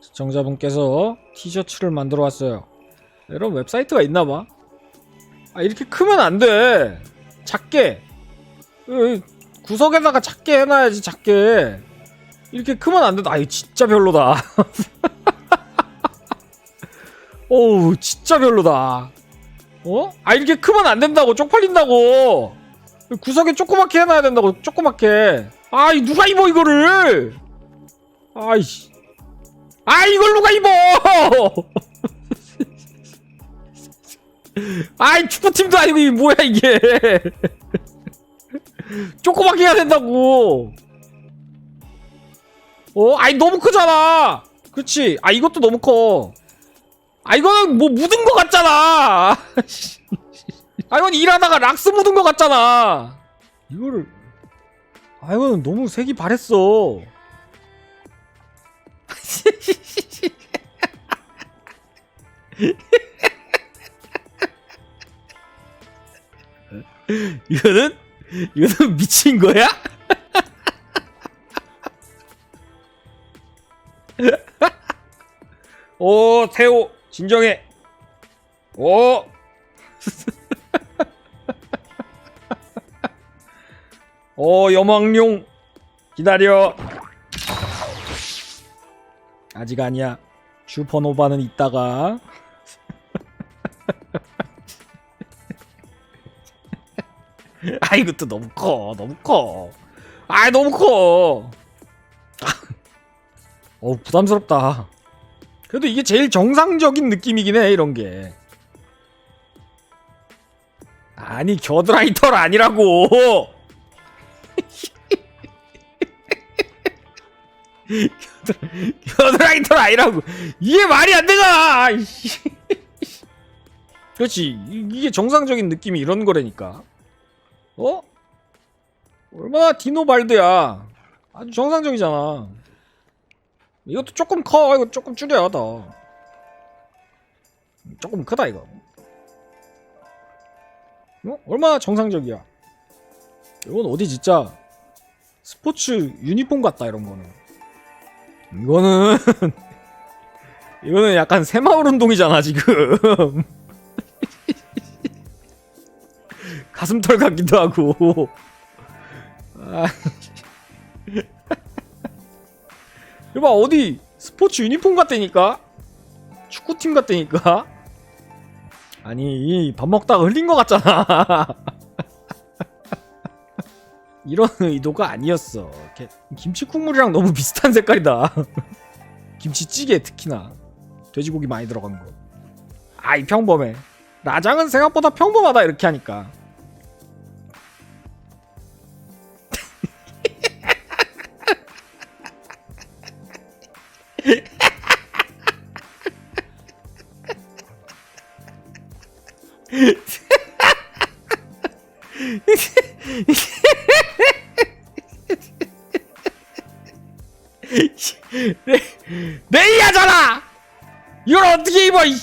시청자분께서 티셔츠를 만들어 왔어요. 이런 웹사이트가 있나봐. 아 이렇게 크면 안 돼. 작게. 이, 구석에다가 작게 해놔야지 작게. 이렇게 크면 안 된다. 아 이거 진짜 별로다. 어우 진짜 별로다. 어? 아 이렇게 크면 안 된다고 쪽팔린다고. 구석에 조그맣게 해놔야 된다고 조그맣게. 아이 누가 입어 이거를? 아이씨. 아 이걸 누가 입어? 아이 축구팀도 아니고 이게 뭐야 이게? 조그맣게 해야 된다고. 어? 아이 너무 크잖아. 그렇지. 아 이것도 너무 커. 아 이거는 뭐 묻은 거 같잖아. 아 이건 일하다가 락스 묻은 거 같잖아. 이거를 아 이거는 너무 색이 바랬어. 이거는 이거는 미친 거야? 오 태호 진정해. 오. 오 여망용 기다려. 아직 아니야. 슈퍼노바는 있다가. 아 이것도 너무 커 너무 커. 아 너무 커. 어 부담스럽다. 그래도 이게 제일 정상적인 느낌이긴 해 이런 게. 아니 겨드라이털 아니라고. 겨드라이털 아니라고. 이게 말이 안 되잖아. 그렇지 이- 이게 정상적인 느낌이 이런 거라니까. 어? 얼마나 디노발드야. 아주 정상적이잖아. 이것도 조금 커. 이거 조금 줄여야 더. 조금 크다 이거. 어? 얼마나 정상적이야. 이건 어디 진짜 스포츠 유니폼 같다 이런 거는. 이거는 이거는 약간 새마을 운동이잖아 지금. 가슴털 같기도 하고. 아. 이봐 어디 스포츠 유니폼 같다니까? 축구팀 같다니까? 아니 밥 먹다가 흘린 것 같잖아. 이런 의도가 아니었어. 김치 국물이랑 너무 비슷한 색깔이다. 김치찌개 특히나. 돼지고기 많이 들어간 거. 아이 평범해. 라장은 생각보다 평범하다 이렇게 하니까 내, 내이하잖아! 이걸 어떻게 입어 이